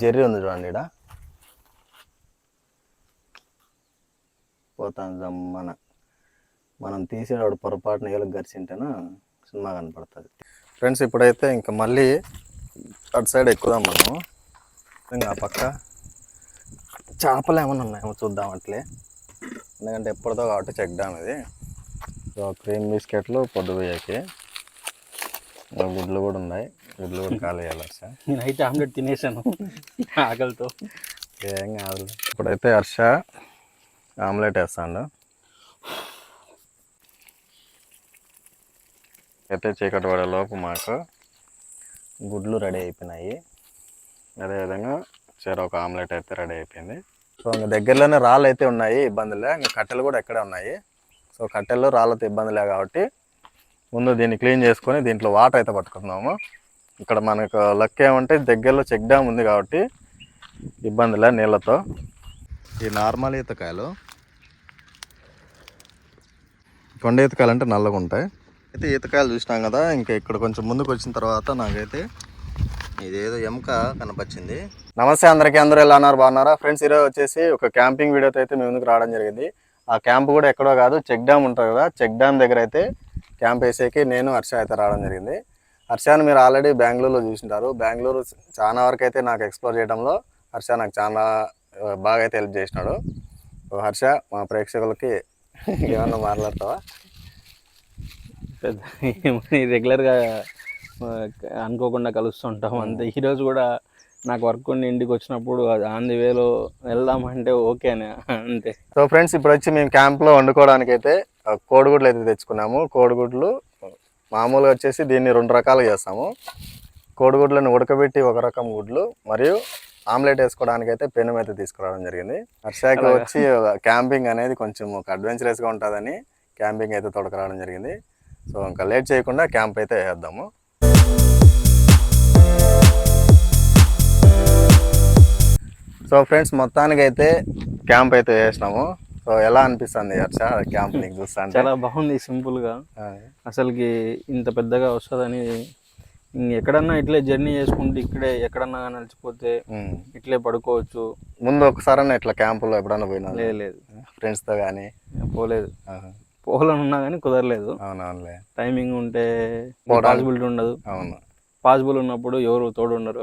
Jerry ఉంది చూడండి ఇక్కడ పోతాను మన మనం తీసేటప్పుడు పొరపాటున ఏళ్ళకి గరిచింటేనా సినిమా కనపడుతుంది. ఫ్రెండ్స్ ఇప్పుడైతే ఇంకా మళ్ళీ అటు సైడ్ ఎక్కుదాం మనం ఇంకా ఆ పక్క చేపలు ఏమైనా ఉన్నాయేమో చూద్దాం అట్లే. ఎందుకంటే ఎప్పటిదో కాబట్టి చెక్ డ్యామ్ ఇది. క్రీమ్ బిస్కెట్లు పొద్దుపోయాకి గుడ్లు కూడా ఉన్నాయి. గుడ్లు కూడా చేయాలి సార్? నేనైతే ఆమ్లెట్ తినేసాను ఆకలితో. ఏం కాదు ఇప్పుడైతే హర్ష ఆమ్లెట్ వేస్తాడు. అయితే చీకటి పడే లోపు మాకు గుడ్లు రెడీ అయిపోయినాయి. అదేవిధంగా చీర ఒక ఆమ్లెట్ అయితే రెడీ అయిపోయింది. సో ఇంకా దగ్గరలోనే రాళ్ళు అయితే ఉన్నాయి ఇబ్బందులే ఇంకా కట్టెలు కూడా ఎక్కడే ఉన్నాయి. సో కట్టెలు రాళ్ళతో ఇబ్బందిలే కాబట్టి ముందు దీన్ని క్లీన్ చేసుకొని దీంట్లో వాటర్ అయితే పట్టుకుంటున్నాము ఇక్కడ మనకు లక్ ఏమంటే దగ్గరలో చెక్ డ్యామ్ ఉంది కాబట్టి ఇబ్బందిలే నీళ్ళతో. ఈ నార్మల్ ఈతకాయలు. కొండ ఈతకాయలు అంటే నల్లగా ఉంటాయి. అయితే ఈతకాయలు చూసినాం కదా ఇంకా ఇక్కడ కొంచెం ముందుకు వచ్చిన తర్వాత నాకైతే ఇదేదో ఎముక కనపచ్చింది. నమస్తే అందరికీ అందరూ ఎలా అన్నారు బాగున్నారా? ఫ్రెండ్స్ ఈరోజు వచ్చేసి ఒక క్యాంపింగ్ వీడియోతో అయితే మీ ముందుకు రావడం జరిగింది. ఆ క్యాంప్ కూడా ఎక్కడో కాదు చెక్ డ్యామ్ ఉంటుంది కదా చెక్ డ్యామ్ దగ్గర అయితే క్యాంప్ వేసేకి నేను హర్ష అయితే రావడం జరిగింది. హర్షాని మీరు ఆల్రెడీ బెంగళూరులో చూసింటారు. బెంగళూరు చాలా వరకు అయితే నాకు ఎక్స్ప్లోర్ చేయడంలో హర్ష నాకు చాలా బాగా అయితే హెల్ప్ చేసినాడు. హర్ష మా ప్రేక్షకులకి ఏమన్నా మాట్లాడతావా? రెగ్యులర్గా అనుకోకుండా కలుస్తుంటాం అంతే. ఈరోజు కూడా నాకు వర్క్ ఉండి ఇంటికి వచ్చినప్పుడు అది ఆన్ ది వేలో వెళ్దామంటే ఓకేనే అంతే. సో ఫ్రెండ్స్ ఇప్పుడు వచ్చి మేము క్యాంప్లో వండుకోవడానికి అయితే కోడిగుడ్లు అయితే తెచ్చుకున్నాము. కోడిగుడ్లు మామూలుగా వచ్చేసి దీన్ని రెండు రకాలుగా చేస్తాము. కోడిగుడ్లను ఉడకబెట్టి ఒక రకం గుడ్లు మరియు ఆమ్లెట్ వేసుకోవడానికి అయితే పెనం అయితే తీసుకురావడం జరిగింది. హర్షాకి వచ్చి క్యాంపింగ్ అనేది కొంచెం ఒక అడ్వెంచరస్గా ఉంటుందని క్యాంపింగ్ అయితే తొడకరావడం జరిగింది. సో ఇంకా లేట్ చేయకుండా క్యాంప్ అయితే వేద్దాము. సో ఫ్రెండ్స్ మొత్తానికి అయితే క్యాంప్ అయితే వేసినాము. సో ఎలా అనిపిస్తుంది హర్ష క్యాంప్ నీకు చూస్తా అంటే చాలా బాగుంది సింపుల్గా అసలుకి ఇంత పెద్దగా వస్తుందని ఎక్కడన్నా ఇట్లే జర్నీ చేసుకుంటూ ఇక్కడే ఎక్కడన్నా నడిచిపోతే ఇట్లే పడుకోవచ్చు. ముందు ఒకసారి ఇట్లా క్యాంపులో ఎప్పుడన్నా పోయినా? లేదు లేదు. ఫ్రెండ్స్తో కానీ పోలేదు. పోవాలని ఉన్నా కానీ కుదరలేదు. అవునవునులే. టైమింగ్ ఉంటే పాసిబిలిటీ ఉండదు. అవును. పాసిబుల్ ఉన్నప్పుడు ఎవరు తోడు ఉండరు.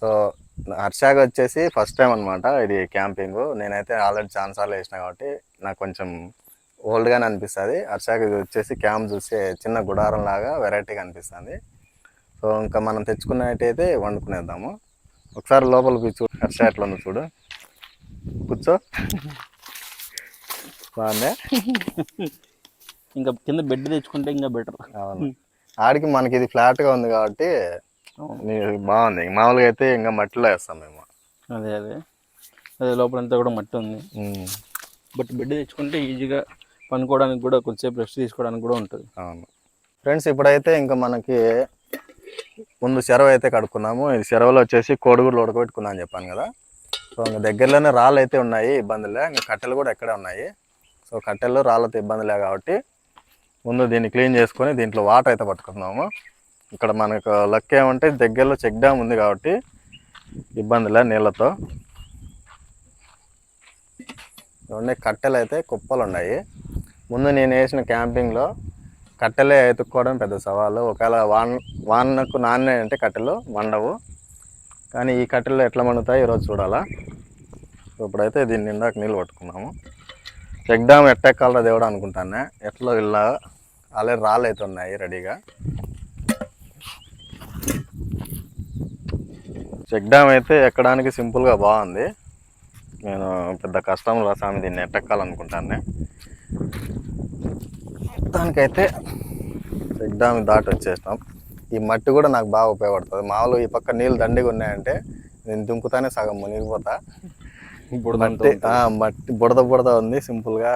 సో హర్షాకి వచ్చేసి ఫస్ట్ టైం అనమాట ఇది క్యాంపింగ్ నేనైతే ఆల్రెడీ చాలా సార్లు వేసిన కాబట్టి నాకు కొంచెం ఓల్డ్గానే అనిపిస్తుంది. హర్షాకి ఇది వచ్చేసి క్యాంప్ చూస్తే చిన్న గుడారం లాగా వెరైటీగా అనిపిస్తుంది. సో ఇంకా మనం తెచ్చుకున్నట్టయితే వండుకునేద్దాము. ఒకసారి లోపల కూర్చో. హర్ష ఎట్లా ఉందో చూడు. కూర్చో. బాగుందే? ఇంకా కింద బెడ్ తెచ్చుకుంటే ఇంకా బెటర్ అవును. ఆడికి మనకి ఇది ఫ్లాట్గా ఉంది కాబట్టి బాగుంది. మామూలుగా అయితే ఇంకా మట్టిలో వేస్తాం మేము. అదే అదే. అదే లోపలంతా కూడా మట్టి ఉంది. బట్ బెడ్ తెచ్చుకుంటే ఈజీగా పనుకోవడానికి కూడా కొద్దిసేపు రెస్ట్ తీసుకోవడానికి కూడా ఉంటుంది. అవును. ఫ్రెండ్స్ ఇప్పుడైతే ఇంకా మనకి ముందు చెరవ అయితే కడుక్కున్నాము. ఈ చెరవలో వచ్చేసి కోడిగుడ్లు ఉడకబెట్టుకుందాం అని చెప్పాను కదా. సో ఇంకా దగ్గరలోనే రాళ్ళు అయితే ఉన్నాయి ఇబ్బందులే ఇంకా కట్టెలు కూడా ఎక్కడే ఉన్నాయి. సో కట్టెలు రాళ్ళతో ఇబ్బందిలే కాబట్టి ముందు దీన్ని క్లీన్ చేసుకొని దీంట్లో వాటర్ అయితే పట్టుకుందాము. ఇక్కడ మనకు లక్ ఏమంటే దగ్గరలో చెక్ డ్యామ్ ఉంది కాబట్టి ఇబ్బందిలే నీళ్ళతో. చూడండి కట్టెలు అయితే కుప్పలు ఉన్నాయి. ముందు నేను వేసిన క్యాంపింగ్లో కట్టెలే ఎతుక్కోవడం పెద్ద సవాలు. ఒకవేళ వాన్ వానకు నాన్నే అంటే కట్టెలు మండవు. కానీ ఈ కట్టెలు ఎట్లా మండుతాయి ఈరోజు చూడాలా. ఇప్పుడైతే దీని నిండా నీళ్ళు పట్టుకున్నాము చెక్ డ్యామ్ ఎట్టెక్కాలరా దేవుడు అనుకుంటానే. ఎట్లా ఇలా అలాగే రాళ్ళు అయితే ఉన్నాయి రెడీగా. చెక్ డ్యామ్ అయితే ఎక్కడానికి సింపుల్గా బాగుంది. నేను పెద్ద కష్టం స్వామి దీన్ని ఎట్టెక్కాలనుకుంటాను దానికైతే చెక్ డ్యామ్ దాటి వచ్చేసినాం ఈ మట్టి కూడా నాకు బాగా ఉపయోగపడుతుంది. మామూలుగా ఈ పక్క నీళ్ళు దండిగా ఉన్నాయంటే నేను దుంకుతానే సగం మునిగిపోతా. ఆ, మట్టి బుడద బుడద ఉంది. సింపుల్గా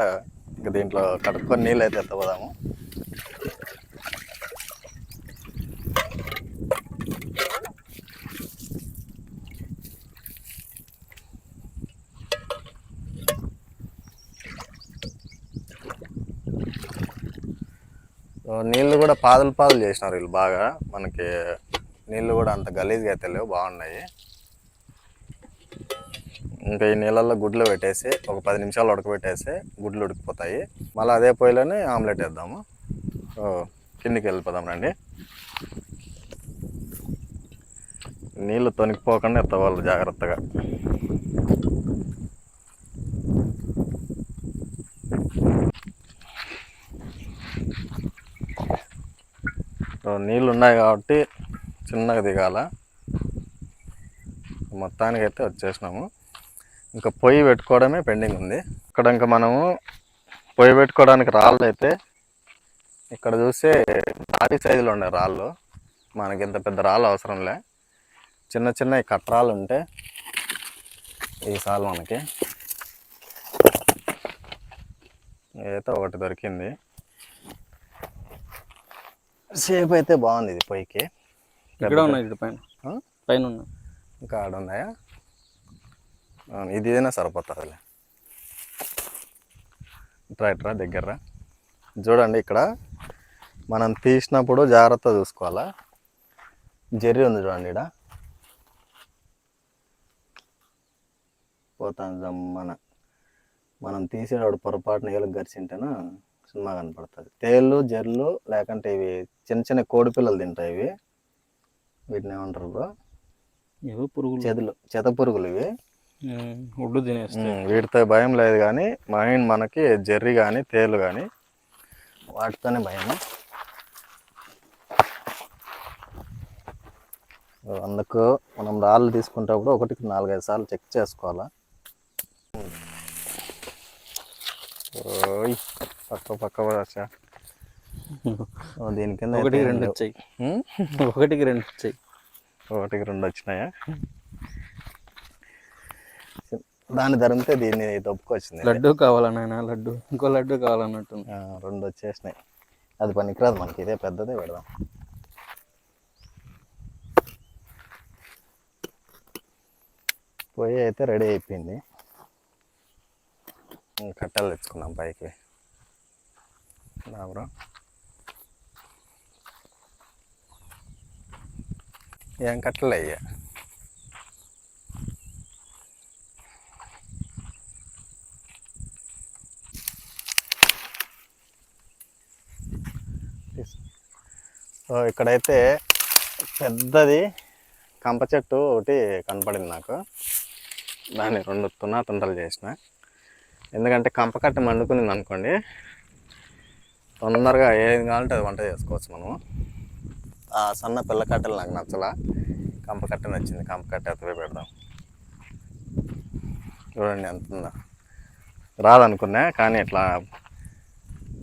ఇంకా దీంట్లో కడుక్కొని నీళ్ళు అయితే ఎత్తపోదాము నీళ్ళు కూడా పాదులు పాదులు చేసినారు వీళ్ళు బాగా. మనకి నీళ్ళు కూడా అంత గలీజ్గా అయితే లేవు బాగున్నాయి. ఇంకా ఈ నీళ్ళల్లో గుడ్లు పెట్టేసి ఒక పది నిమిషాలు ఉడకబెట్టేసి గుడ్లు ఉడికిపోతాయి. మళ్ళీ అదే పొయ్యిలోనే ఆమ్లెట్ వేద్దాము. కిందికి వెళ్ళిపోదాం రండి. నీళ్ళు తొనికిపోకుండా ఎత్తవాళ్ళు జాగ్రత్తగా. నీళ్ళు ఉన్నాయి కాబట్టి చిన్నగా దిగాల. మొత్తానికైతే వచ్చేసినాము. ఇంకా పొయ్యి పెట్టుకోవడమే పెండింగ్ ఉంది. ఇక్కడ ఇంకా మనము పొయ్యి పెట్టుకోవడానికి రాళ్ళు అయితే ఇక్కడ చూస్తే నాటి సైజులో ఉండే రాళ్ళు. మనకి ఇంత పెద్ద రాళ్ళు అవసరంలే చిన్న చిన్న కట్రాలు ఉంటే ఈ మనకి. అయితే ఒకటి దొరికింది. షేప్ అయితే బాగుంది ఇది పొయ్యికి. ఇక్కడ ఉన్నాయి ఇటు పైన? పైన ఉన్నాయి. ఇంకా ఆడ ఉన్నాయా? ఇది ఏదైనా సరిపోతుందిలే ఇట్రా దగ్గర చూడండి ఇక్కడ మనం తీసినప్పుడు జాగ్రత్త చూసుకోవాలా? జెర్రీ ఉంది చూడండి ఇక్కడ పోతాను జమ్మన. మనం తీసేటప్పుడు పొరపాటున ఏళ్ళకి గరిచింటేనా సినిమా కనపడుతుంది. తేళ్ళు జెర్లు లేకుంటే ఇవి చిన్న చిన్న కోడి పిల్లలు తింటాయి ఇవి. వీటిని ఏమంటారు బ్రో? ఏవో పురుగులు. చెదలు చెత పురుగులు ఇవి. ఒడ్డు తినేస్తాయి వీటితో భయం లేదు కానీ మైండ్ మనకి జెర్రీ కానీ తేలు కానీ వాటితోనే భయం అందుకు మనం రాళ్ళు తీసుకునేటప్పుడు ఒకటికి నాలుగైదు సార్లు చెక్ చేసుకోవాలా? ఓయ్ పక్క పక్క వచ్చా. దీని కింద ఒకటికి రెండు. వచ్చాయి. ఒకటికి రెండు వచ్చాయి. ఒకటికి రెండు వచ్చినాయా? దాన్ని ధరిమితే దీన్ని దొప్పుకొచ్చింది లడ్డు కావాలా నాయన లడ్డు. ఇంకో లడ్డు కావాలన్నట్టుంది. ఆ, రెండు వచ్చేసినాయి. అది పనికిరాదు మనకి ఇదే పెద్దదే పెడదాం. పొయ్యి అయితే రెడీ అయిపోయింది. కట్టెలు తెచ్చుకున్నాం పైకి. బ్రో. ఏం కట్టలు అయ్యా? సో ఇక్కడైతే పెద్దది కంప చెట్టు ఒకటి కనపడింది నాకు. దాన్ని రెండు తున్నా తుంటలు చేసిన. ఎందుకంటే కంప కట్ట మండుకునింది అనుకోండి తొందరగా ఏది కావాలంటే అది వంట చేసుకోవచ్చు మనము. ఆ సన్న పిల్లకట్టలు నాకు నచ్చలా. కంపకట్ట నచ్చింది కంపకట్ట ఎత్తవే పెడదాం. చూడండి ఎంత ఉందా. రాదనుకున్నా కానీ ఇట్లా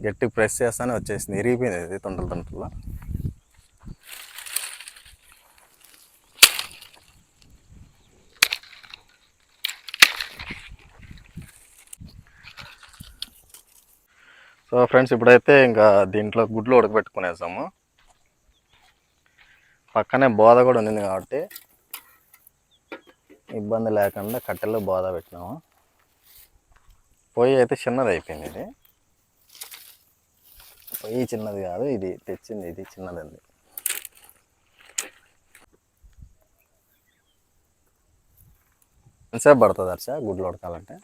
గట్టి ప్రెస్ చేస్తానే వచ్చేసింది. ఇరిగిపోయింది ఇది తొండలు తొండల్లో సో ఫ్రెండ్స్ ఇప్పుడైతే ఇంకా దీంట్లో గుడ్లు ఉడకబెట్టుకునేసాము. పక్కనే బోధ కూడా ఉంది కాబట్టి ఇబ్బంది లేకుండా కట్టెల్లో బోధ పెట్టినాము. పొయ్యి అయితే చిన్నది అయిపోయింది ఇది. పొయ్యి చిన్నది కాదు ఇది తెచ్చింది ఇది చిన్నదండి. ఎంతసేపు పడుతుంది అర్చ గుడ్లు ఉడకాలంటే?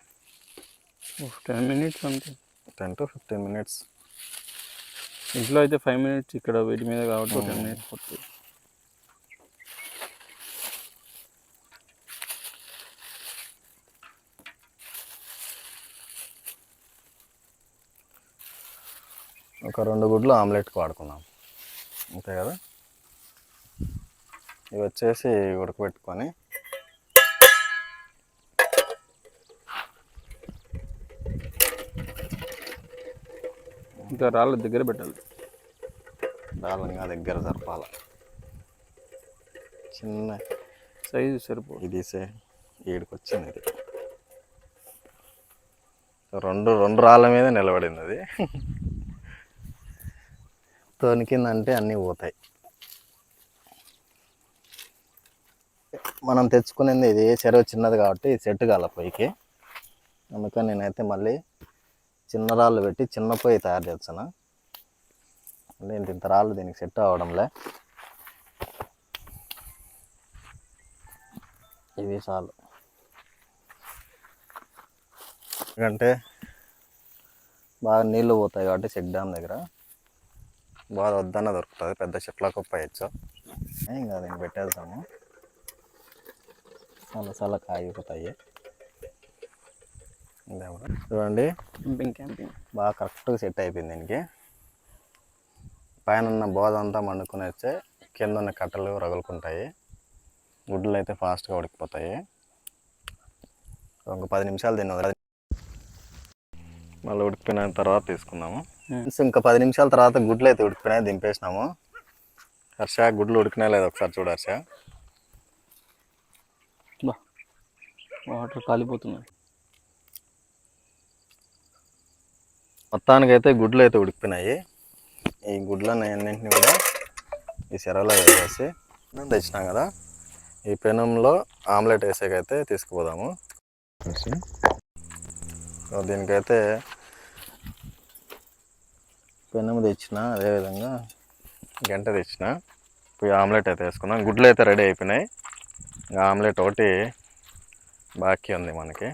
టెన్ మినిట్స్ అంతే. Ten to fifteen minutes. ఇంట్లో అయితే ఫైవ్ మినిట్స్ ఇక్కడ వీటి మీద కాబట్టి టెన్ మినిట్స్ పడుతుంది. ఒక రెండు గుడ్లు ఆమ్లెట్కి వాడుకున్నాం అంతే కదా? ఇవి వచ్చేసి ఉడకబెట్టుకొని ఇంకా రాళ్ళ దగ్గర పెట్టాలి. దాలంగా దగ్గర జరపాల. చిన్న సైజు సరిపో. ఇది సే ఏడుకి వచ్చింది ఇది. రెండు రెండు రాళ్ళ మీద నిలబడింది అది. తొనికిందంటే అన్నీ పోతాయి. మనం తెచ్చుకునేది ఇది చెరువు చిన్నది కాబట్టి ఇది సెట్ కాల పొయ్యికి అందుకని నేనైతే మళ్ళీ చిన్న రాళ్ళు పెట్టి చిన్న పొయ్యి తయారు చేస్తాను నేను ఇంత రాళ్ళు దీనికి సెట్ అవ్వడంలే. ఇవి చాలు. ఎందుకంటే బాగా నీళ్ళు పోతాయి కాబట్టి చెక్ డ్యామ్ దగ్గర. బాగా వద్దన్న దొరుకుతుంది పెద్ద చెట్ల కుప్ప వేయచ్చు ఇంకా దీన్ని పెట్టేద్దాము. చాలా చాలా కాగిపోతాయి చూడండి. క్యాంపింగ్ క్యాంపింగ్ బాగా కరెక్ట్గా సెట్ అయిపోయింది దీనికి. పైన ఉన్న బోధ అంతా మండుకుని వచ్చే కింద ఉన్న కట్టలు రగులుకుంటాయి. గుడ్లు అయితే ఫాస్ట్గా ఉడికిపోతాయి. ఒక పది నిమిషాలు వదిలేద్దాం. మళ్ళీ ఉడికిపోయిన తర్వాత తీసుకుందాము. సో ఇంకా పది నిమిషాల తర్వాత గుడ్లు అయితే ఉడికిపోయినాయి దింపేసినాము. హర్ష గుడ్లు ఉడికినా లేదు ఒకసారి చూడు హర్ష. వాటర్ కాలిపోతున్నాయి. మొత్తానికి అయితే గుడ్లు అయితే ఉడికిపోయినాయి. ఈ గుడ్లను అన్నింటినీ కూడా ఈ సెరవలో వేసేసి తెచ్చినాం కదా. ఈ పెనంలో ఆమ్లెట్ వేసేకైతే తీసుకుపోదాము. సో దీనికైతే పెనం తెచ్చిన అదేవిధంగా గంట తెచ్చిన ఇప్పుడు ఆమ్లెట్ అయితే వేసుకున్నాం గుడ్లు అయితే రెడీ అయిపోయినాయి. ఆమ్లెట్ ఒకటి బాకీ ఉంది మనకి.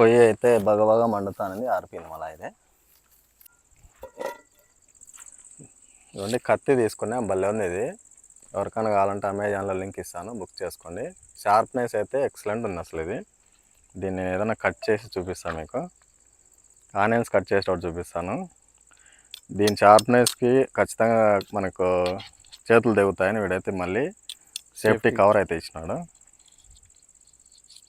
పొయ్యి అయితే బగబగా మండుతానండి ఆరిపోయింది మళ్ళీ అయితే ఇవ్వండి కత్తి తీసుకున్నా భలే ఉంది ఇది. ఎవరికైనా కావాలంటే అమెజాన్లో లింక్ ఇస్తాను బుక్ చేసుకోండి. షార్ప్నెస్ అయితే ఎక్సలెంట్ ఉంది అసలు ఇది. దీన్ని ఏదైనా కట్ చేసి చూపిస్తాను మీకు. ఆనియన్స్ కట్ చేసేటప్పుడు చూపిస్తాను. దీని షార్ప్నెస్కి ఖచ్చితంగా మనకు చేతులు తెగుతాయని వీడైతే మళ్ళీ సేఫ్టీ కవర్ అయితే ఇచ్చినాడు.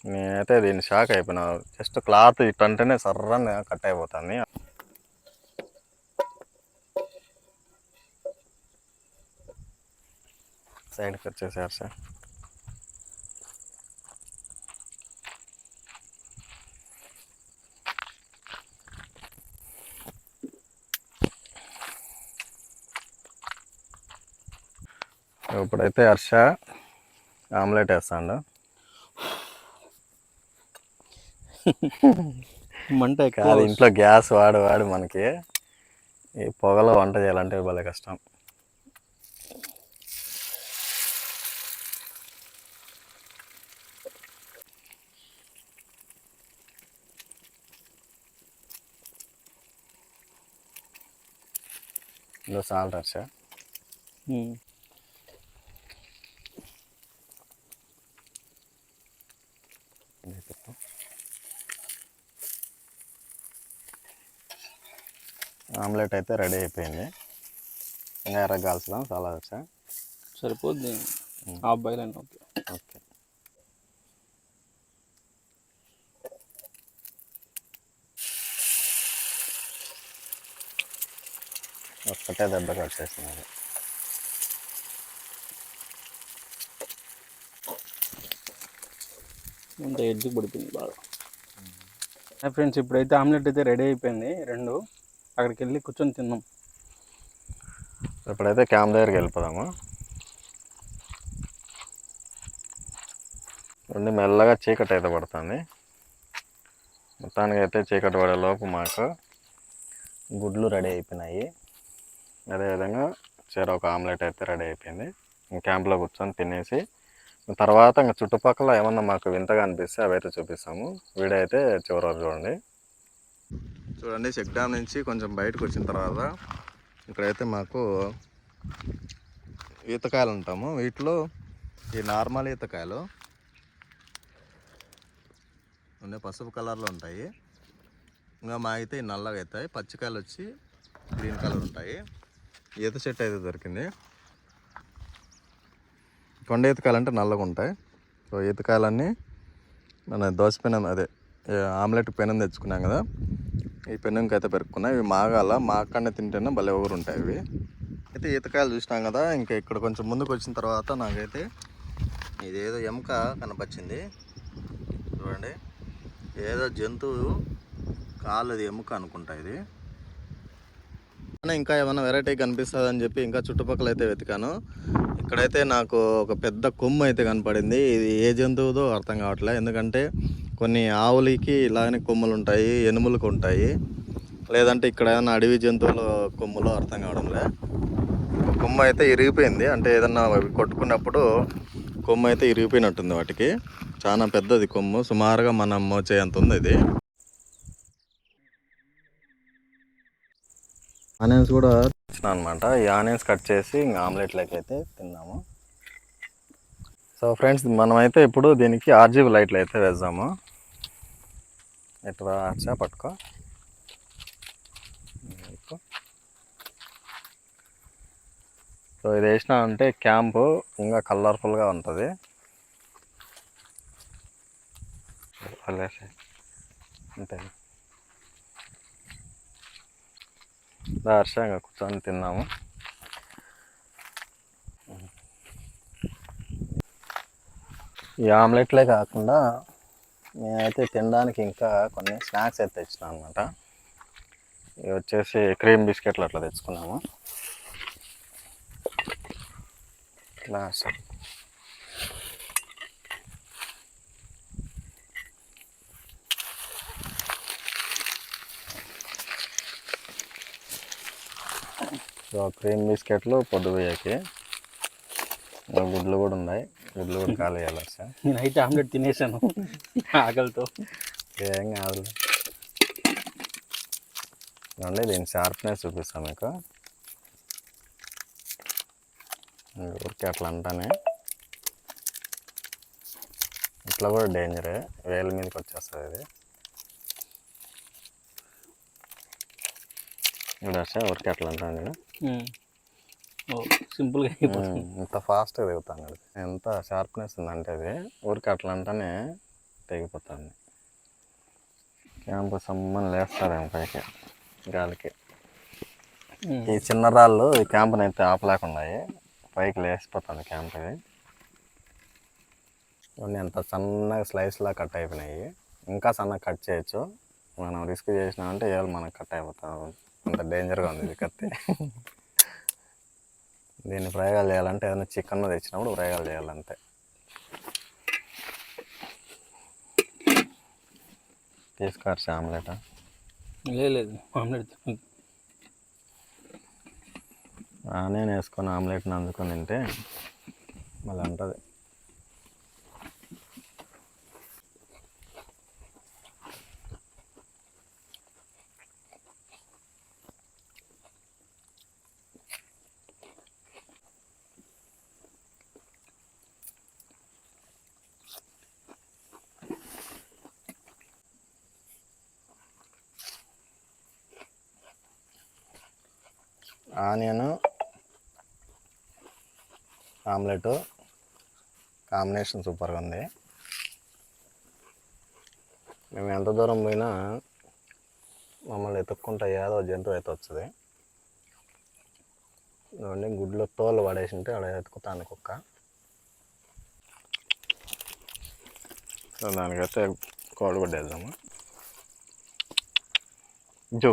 నేనైతే దీన్ని షాక్ అయిపోయినా. జస్ట్ క్లాత్ ఇట్టంటేనే సర్రని కట్ అయిపోతుంది. సైడ్కి వచ్చేసారు సార్. ఇప్పుడైతే హర్ష ఆమ్లెట్ వేస్తాడు. మంట కాదు ఇంట్లో గ్యాస్ వాడు వాడు మనకి ఈ పొగలో వంట చేయాలంటే భలే కష్టం. ఇందులో సాల్ట్ హర్ష ఆమ్లెట్ అయితే రెడీ అయిపోయింది. ఇంకా ఎర్రగాల్చుదాం చాలా హర్ష సరిపోద్ది. Half boil okay. ఓకే. ఒక్కటే దెబ్బ కట్ చేస్తున్నారు అంత ఎడ్జ్ పడిపోయింది బాగా. ఫ్రెండ్స్ ఇప్పుడైతే ఆమ్లెట్ అయితే రెడీ అయిపోయింది రెండు. అక్కడికి వెళ్ళి కూర్చొని తిన్నాం. ఇప్పుడైతే క్యాంప్ దగ్గరికి వెళ్ళిపోదాము? ఉండి మెల్లగా చీకటి అయితే పడుతుంది. మొత్తానికి అయితే చీకటి పడే లోపు మాకు గుడ్లు రెడీ అయిపోయినాయి. అదేవిధంగా చీర ఒక ఆమ్లెట్ అయితే రెడీ అయిపోయింది. క్యాంప్లో కూర్చొని తినేసి తర్వాత ఇంకా చుట్టుపక్కల ఏమన్నా మాకు వింతగా అనిపిస్తే అవైతే చూపిస్తాము. వీడియో అయితే చివరి వరకు చూడండి. చూడండి చెక్ డ్యామ్ నుంచి కొంచెం బయటకు వచ్చిన తర్వాత ఇక్కడైతే మాకు ఈతకాయలు ఉంటాము. వీటిలో ఈ నార్మల్ ఈతకాయలు ఉన్నాయి పసుపు కలర్లో ఉంటాయి. ఇంకా మా అయితే నల్లగా అవుతాయి. పచ్చికాయలు వచ్చి గ్రీన్ కలర్ ఉంటాయి. ఈత చెట్టు అయితే దొరికింది. కొండ ఈతకాయలు అంటే నల్లగా ఉంటాయి. సో ఈతకాయలన్నీ మన దోశ పెనం అదే ఆమ్లెట్ పెనం తెచ్చుకున్నాం కదా. ఈ పెనుంకి అయితే పెరుక్కున్నా. ఇవి మాగాల? మాకన్నా తింటేనే భలే ఊరు ఉంటాయి ఇవి. అయితే ఈతకాయలు చూసినాం కదా ఇంకా ఇక్కడ కొంచెం ముందుకు వచ్చిన తర్వాత నాకైతే ఇదేదో ఎముక కనపచ్చింది. చూడండి. ఏదో జంతువు కాళ్ళది ఎముక అనుకుంటా ఇది. ఇంకా ఏమైనా వెరైటీ కనిపిస్తుంది అని చెప్పి ఇంకా చుట్టుపక్కల అయితే వెతికాను. ఇక్కడైతే నాకు ఒక పెద్ద కొమ్ము అయితే కనపడింది. ఇది ఏ జంతువుదో అర్థం కావట్లే. ఎందుకంటే కొన్ని ఆవులకి ఇలానే కొమ్ములు ఉంటాయి ఎనుములకు ఉంటాయి లేదంటే ఇక్కడ ఏమైనా అడవి జంతువుల కొమ్ములు అర్థం కావడంలే కొమ్మ అయితే ఇరిగిపోయింది. అంటే ఏదన్నా కొట్టుకున్నప్పుడు కొమ్మ అయితే ఇరిగిపోయినట్టుంది వాటికి. చాలా పెద్దది కొమ్ము. సుమారుగా మనం మోచేంత ఉంది ఇది. ఆనియన్స్ కూడా అనమాట ఈ ఆనియన్స్ కట్ చేసి ఇంకా ఆమ్లెట్లోకి అయితే తిన్నాము. సో ఫ్రెండ్స్ మనమైతే ఇప్పుడు దీనికి ఆర్జీబీ లైట్లు అయితే వేద్దాము ఎట్లా వచ్చా పట్టుకో. సో ఇది వేసిన అంటే క్యాంపు ఇంకా కలర్ఫుల్గా ఉంటుంది. అంతే. హర్షంగా కూర్చొని తిన్నాము. ఈ ఆమ్లెట్లే కాకుండా నేనైతే తినడానికి ఇంకా కొన్ని స్నాక్స్ అయితే తెచ్చిన అనమాట ఇవి వచ్చేసి క్రీమ్ బిస్కెట్లు అట్లా తెచ్చుకున్నాము. ఇట్లా సో క్రీమ్ బిస్కెట్లు పొద్దుపోయాకి. గుడ్లు కూడా ఉన్నాయి. గుడ్లు కూడా చేయాలి సార్? నేనైతే ఆమ్లెట్ తినేసాను ఆకలితో. ఏం కాదు అండి దీని షార్ప్నెస్ చూపిస్తాను మీకు. ఊరికే అట్లా అంటానే. ఇట్లా కూడా డేంజరే వేల మీదకి వచ్చేస్తుంది ఇది. ఇప్పుడు వచ్చా ఊరికే అట్లా అంటాను నేను. సింపుల్గా అయిపోతుంది. ఇంత ఫాస్ట్గా దిగుతాను అది ఎంత షార్ప్నెస్ ఉందంటే అది. ఊరికి అట్లా అంటేనే తెగిపోతుంది క్యాంపు సమ్మని లేస్తారేమో పైకి గాలికి. ఈ చిన్న రాళ్ళు ఈ క్యాంపుని అయితే ఆపలేకున్నాయి పైకి లేచిపోతుంది క్యాంప్ ఇది ఇవన్నీ ఎంత సన్నగా స్లైస్లా కట్ అయిపోయినాయి. ఇంకా సన్నగా కట్ చేయొచ్చు. మనం రిస్క్ చేసినామంటే ఏళ్ళు మనకు కట్ అయిపోతాం అంత డేంజర్గా ఉంది ఇది కత్తి. దీన్ని ప్రయోగాలు చేయాలంటే ఏదైనా చికెన్ తెచ్చినప్పుడు ప్రయోగాలు చేయాలంతే. తీసుకోవచ్చు ఆమ్లెట్. లేదు ఆమ్లెట్ ఆనియన్ వేసుకొని ఆమ్లెట్ని అందుకొని తింటే మళ్ళీ ఉంటుంది. ఆనియన్ ఆమ్లెట్ కాంబినేషన్ సూపర్గా ఉంది. మేము ఎంత దూరం పోయినా మమ్మల్ని ఎతుక్కుంటా ఏదో జంతువు అయితే వస్తుంది. ఇవ్వండి గుడ్లో తోలు పడేసి ఉంటే అక్కడ ఎత్తుకుతాను కుక్క దానికైతే కోడిగుడ్డ వేద్దాము? జో.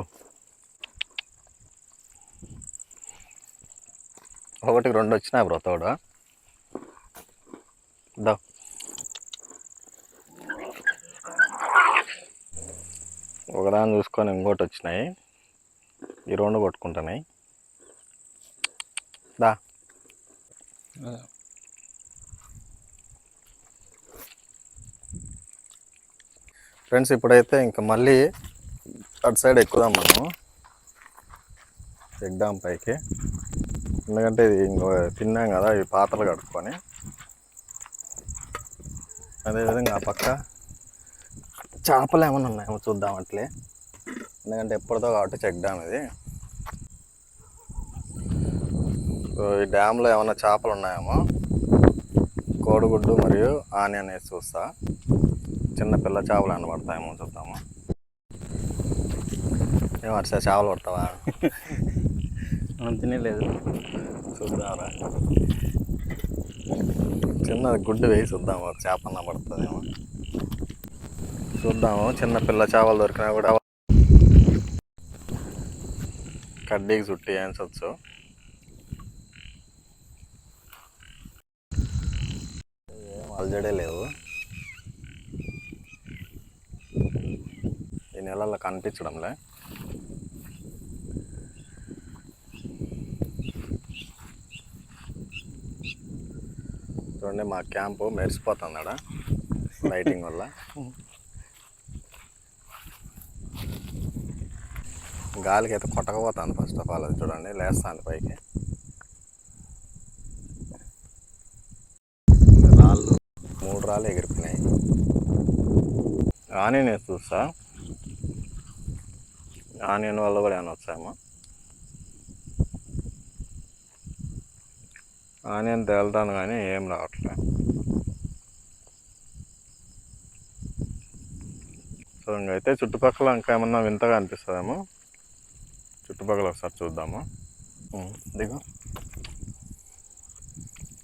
ఒకటికి రెండు వచ్చినాయి బ్రో తోడు. దా. ఒకదాన్ని చూసుకొని ఇంకోటి వచ్చినాయి. ఈ రెండు కొట్టుకుంటున్నాయి. దా. ఫ్రెండ్స్ ఇప్పుడైతే ఇంకా మళ్ళీ అటు సైడ్ ఎక్కుదాం మనం ఎగ్దాం పైకి. ఎందుకంటే ఇది ఇంకో తిన్నాం కదా ఈ పాత్రలు కడుక్కొని. అదేవిధంగా ఆ పక్క చేపలు ఏమైనా ఉన్నాయేమో చూద్దాం అట్లే. ఎందుకంటే ఎప్పటిదో కాబట్టి చెక్ డ్యామ్ ఇది. ఈ డ్యామ్లో ఏమైనా చేపలు ఉన్నాయేమో కోడిగుడ్డు మరియు ఆనియన్ వేసి చూస్తా. చిన్న పిల్ల చేపలు ఏమైనా పడతాయేమో చూద్దాము. ఏమో అట్లా చేపలు పడతావా? తినలేదు. చూద్దాంరా. చిన్న గుడ్డు వేసి చూద్దాము ఒక చేప పడుతుందేమో. చూద్దాము చిన్న పిల్ల చేపలు దొరికినా కూడా కడ్డీకి చుట్టి వేయించవచ్చు ఏం అలజడే ఈ నెలల్లో కనిపించడంలే. చూడండి మా క్యాంపు మెరిసిపోతుంది ఆడ లైటింగ్ వల్ల. గాలికి అయితే కొట్టకపోతుంది ఫస్ట్ ఆఫ్ ఆల్ అది చూడండి లేస్తాను పైకి. రాళ్ళు మూడు రాళ్ళు ఎగిరిపోయినాయి. ఆనియన్ వేసి చూస్తా. ఆనియన్ వల్ల కూడా ఏమైనా వచ్చాయేమో ఆనియన్ తేలుతాను కానీ ఏం రావట్లేదు సో ఇంకైతే చుట్టుపక్కల ఇంకా ఏమన్నా వింతగా అనిపిస్తుందేమో? చుట్టుపక్కల ఒకసారి చూద్దాము. ఉం, దిగు.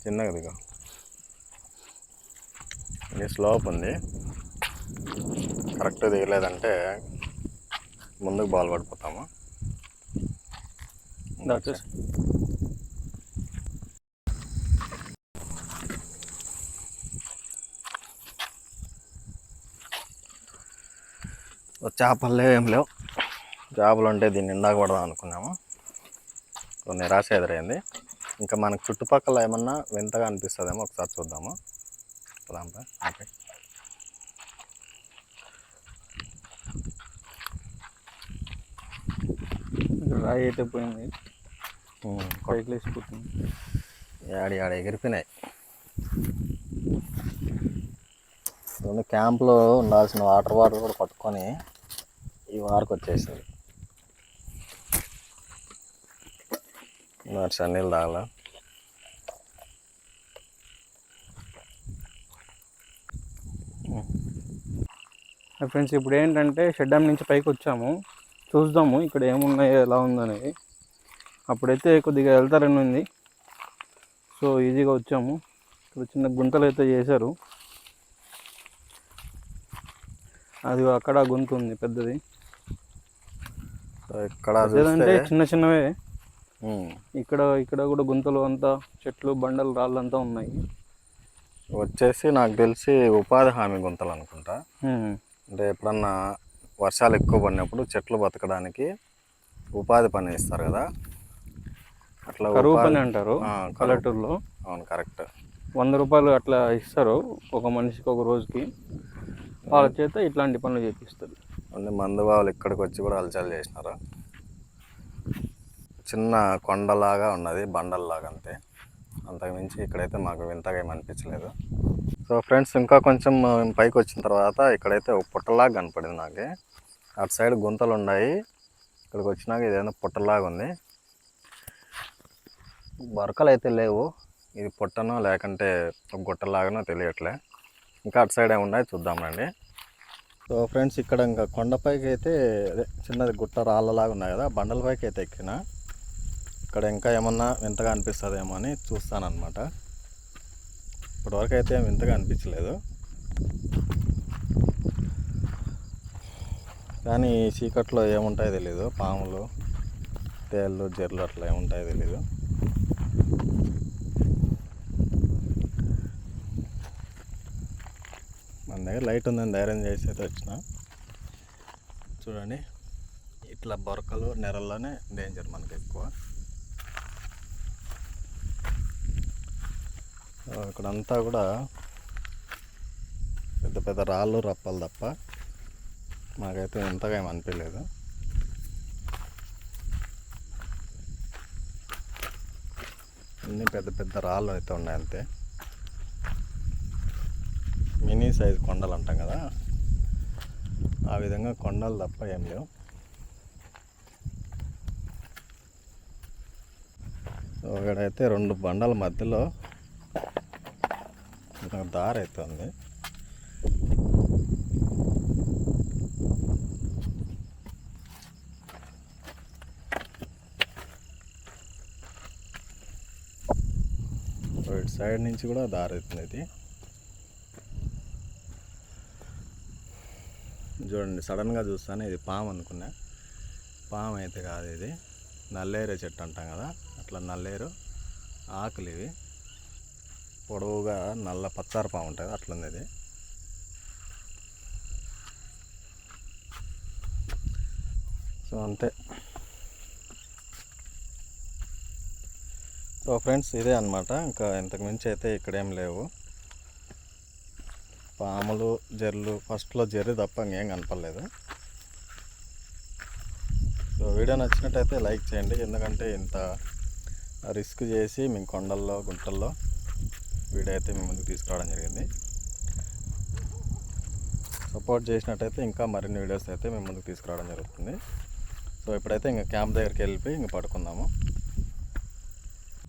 చిన్నగా దిగు. ఇది స్లోప్ ఉంది. కరెక్ట్ దిగలేదంటే ముందుకు బాల్ పడిపోతాము. చేపలు లేవు ఏం లేవు. చేపలు ఉంటే దీన్ని ఇందాక పడదాం అనుకున్నాము. సో నిరాశ ఎదురైంది. ఇంకా మనకు చుట్టుపక్కల ఏమన్నా వింతగా అనిపిస్తుందేమో ఒకసారి చూద్దాము. పోదాంపా ఓకే. రాయి అయితే పోయింది పైకి లేచిపోతుంది. ఆడి ఆడ ఎగిరిపోయినాయి. క్యాంప్లో ఉండాల్సిన వాటర్ బాటిల్ కూడా పట్టుకొని ఈ వారకు వచ్చేసింది. మరి సన్నీళ్ళు తాగలా. ఫ్రెండ్స్ ఇప్పుడు ఏంటంటే షెడ్ నుంచి పైకి వచ్చాము. చూద్దాము ఇక్కడ ఏమున్నాయో ఎలా ఉందనేది. అప్పుడైతే కొద్దిగా వెళ్తారని ఉంది. సో ఈజీగా వచ్చాము. ఇక్కడ చిన్న గుంతలు అయితే చేశారు. అది అక్కడ గుంత ఉంది పెద్దది. ఇక్కడ చిన్న చిన్నవే. ఇక్కడ ఇక్కడ కూడా గుంతలు అంతా చెట్లు బండలు రాళ్ళు అంతా ఉన్నాయి. వచ్చేసి నాకు తెలిసి ఉపాధి హామీ గుంతలు అనుకుంటా. అంటే ఎప్పుడన్నా వర్షాలు ఎక్కువ పడినప్పుడు చెట్లు బతకడానికి ఉపాధి పని ఇస్తారు కదా. అట్లా కరువు పని అంటారు. పల్లెటూరులో. అవును కరెక్ట్. వంద రూపాయలు అట్లా ఇస్తారు ఒక మనిషికి ఒక రోజుకి. వాళ్ళ చేత ఇట్లాంటి పనులు చేపిస్తారు. అన్ని మందుబావులు ఇక్కడికి వచ్చి కూడా అలచల్ చేసినారు? చిన్న కొండలాగా ఉన్నది బండల్లాగా అంతే. అంతకుమించి ఇక్కడైతే మాకు వింతగా ఏమి అనిపించలేదు. సో ఫ్రెండ్స్ ఇంకా కొంచెం పైకి వచ్చిన తర్వాత ఇక్కడైతే ఒక పుట్టలాగా కనపడింది నాకు. అటు సైడ్ గుంతలు ఉన్నాయి ఇక్కడికి వచ్చినాక ఇదేదో పుట్టలాగా ఉంది. బొరకలు అయితే లేవు. ఇది పుట్టనో లేకంటే గుట్టలాగానో తెలియట్లే. ఇంకా అటు సైడ్ ఏమున్నాయి చూద్దామండి సో ఫ్రెండ్స్ ఇక్కడ ఇంకా కొండపైకి అయితే అదే చిన్నది గుట్ట రాళ్ళలాగా ఉన్నాయి కదా బండలపైకి అయితే ఎక్కిన. ఇక్కడ ఇంకా ఏమన్నా వింతగా అనిపిస్తుందేమో అని చూస్తానన్నమాట. ఇప్పటివరకు అయితే వింతగా అనిపించలేదు. కానీ చీకట్లో ఏముంటాయో తెలీదు పాములు తేళ్ళు జర్లు అట్లా ఏముంటాయో తెలీదు. మన దగ్గర లైట్ ఉందని ధైర్యం చేసి అయితే వచ్చిన. చూడండి ఇట్లా బొరకలు నెరల్లోనే డేంజర్ మనకి ఎక్కువ. ఇక్కడంతా కూడా పెద్ద పెద్ద రాళ్ళు రప్పలు తప్ప మాకైతే ఇంతగా ఏమి అనిపించలేదు. అన్నీ పెద్ద పెద్ద రాళ్ళు అయితే ఉన్నాయి అంతే. మినీ సైజ్ కొండలు అంటాం కదా ఆ విధంగా కొండలు తప్ప ఏం లేవు. సో ఇక్కడైతే రెండు బండల మధ్యలో దారి అయితే ఉంది. ఇటు సైడ్ నుంచి కూడా దారి అవుతుంది ఇది. చూడండి సడన్గా చూస్తానే ఇది పాము అనుకున్నా. పాము అయితే కాదు ఇది. నల్లేరు చెట్టు అంటాం కదా అట్లా నల్లేరు ఆకులు ఇవి. పొడవుగా నల్ల పచ్చార పాము ఉంటుంది అట్లుంది ఇది. సో అంతే. సో ఫ్రెండ్స్ ఇదే అనమాట ఇంకా ఇంతకు మించి అయితే ఇక్కడేం లేవు. పాములు జర్లు ఫస్ట్లో జర్రి తప్ప ఇంకేం కనపడలేదు. సో వీడియో నచ్చినట్టయితే లైక్ చేయండి. ఎందుకంటే ఇంత రిస్క్ చేసి మేము కొండల్లో గుంటల్లో వీడియో అయితే మేము ముందుకు తీసుకురావడం జరిగింది. సపోర్ట్ చేసినట్టయితే ఇంకా మరిన్ని వీడియోస్ అయితే మేము ముందుకు తీసుకురావడం జరుగుతుంది. సో ఇప్పుడైతే ఇంకా క్యాంప్ దగ్గరికి వెళ్ళిపోయి ఇంక పడుకుందాము.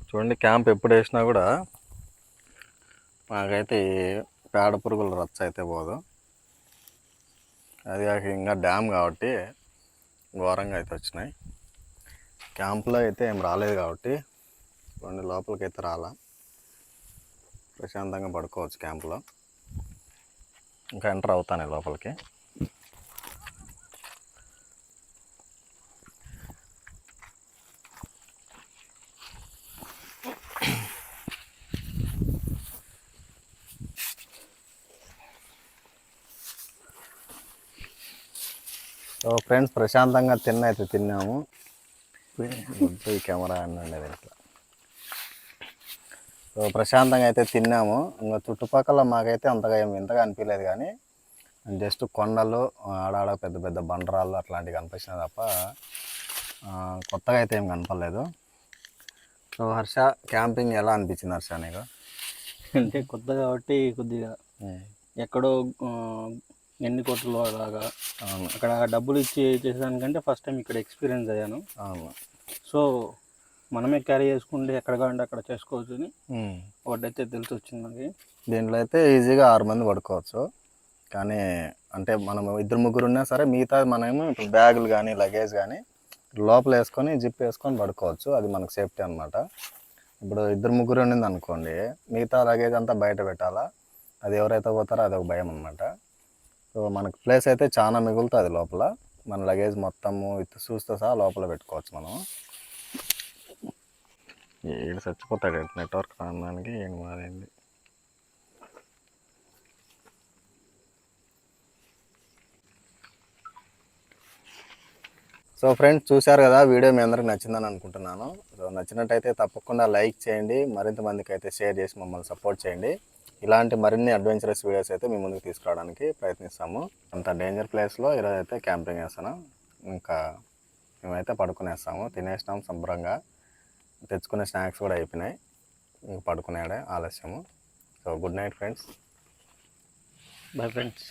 చూడండి క్యాంప్ ఎప్పుడు వేసినా కూడా మాకైతే పేడ పురుగుల రచ్చ అయితే పోదు. అది కాక ఇంకా డ్యామ్ కాబట్టి ఘోరంగా అయితే వచ్చినాయి. క్యాంప్లో అయితే ఏం రాలేదు కాబట్టి కొన్ని లోపలికైతే రాలా. ప్రశాంతంగా పడుకోవచ్చు క్యాంప్లో. ఇంకా ఎంటర్ అవుతాను లోపలికి. సో ఫ్రెండ్స్ ప్రశాంతంగా తిన్న అయితే తిన్నాము. ఈ కెమెరా అనండి దీంట్లో సో ప్రశాంతంగా అయితే తిన్నాము. ఇంకా చుట్టుపక్కల మాకైతే అంతగా ఏమి ఇంతగా అనిపించలేదు కానీ జస్ట్ కొండలు ఆడాడ పెద్ద పెద్ద బండరాళ్ళు అట్లాంటివి కనిపించినాయి తప్ప కొత్తగా అయితే ఏం కనపడలేదు. సో హర్ష క్యాంపింగ్ ఎలా అనిపించింది హర్ష నీకు? అంటే కొత్త కాబట్టి కొద్దిగా ఎక్కడో ఆ, ఎన్ని కోట్లు అలాగా. అవును. అక్కడ డబ్బులు ఇచ్చి చేసేదానికంటే ఫస్ట్ టైం ఇక్కడ ఎక్స్పీరియన్స్ అయ్యాను. అవును. సో మనమే క్యారీ చేసుకుంటే ఎక్కడ కావాలంటే అక్కడ చేసుకోవచ్చు అని. ఒకటైతే తెలిసి వచ్చింది మనకి. దీంట్లో అయితే ఈజీగా ఆరు మంది పడుకోవచ్చు. కానీ అంటే మనం ఇద్దరు ముగ్గురు ఉన్నా సరే మిగతా మనమేమో ఇప్పుడు బ్యాగులు కానీ లగేజ్ కానీ లోపల వేసుకొని జిప్ వేసుకొని పడుకోవచ్చు. అది మనకు సేఫ్టీ అనమాట ఇప్పుడు ఇద్దరు ముగ్గురు ఉండింది అనుకోండి మిగతా లగేజ్ అంతా బయట పెట్టాలా? అది ఎవరైతే పోతారో అది ఒక భయం అనమాట సో మనకు ప్లేస్ అయితే చాలా మిగులుతుంది లోపల. మన లగేజ్ మొత్తము ఇటు చూస్తే సహా లోపల పెట్టుకోవచ్చు మనం. ఏడు చచ్చిపోతాడు నెట్వర్క్ రావడానికి ఏం మారింది. సో ఫ్రెండ్స్ చూశారు కదా వీడియో మీ అందరికి నచ్చిందని అనుకుంటున్నాను. సో నచ్చినట్టయితే తప్పకుండా లైక్ చేయండి మరింత మందికి అయితే షేర్ చేసి మమ్మల్ని సపోర్ట్ చేయండి. ఇలాంటి మరిన్ని అడ్వెంచరస్ వీడియోస్ అయితే మీ ముందుకు తీసుకురావడానికి ప్రయత్నిస్తాము. అంత డేంజర్ ప్లేస్లో ఈరోజు అయితే క్యాంపింగ్ చేస్తాను. ఇంకా మేమైతే పడుకునేస్తాము. తినేసినాం శుభ్రంగా. తెచ్చుకునే స్నాక్స్ కూడా అయిపోయినాయి. ఇంకా పడుకునేడే ఆలస్యము. So good night friends bye friends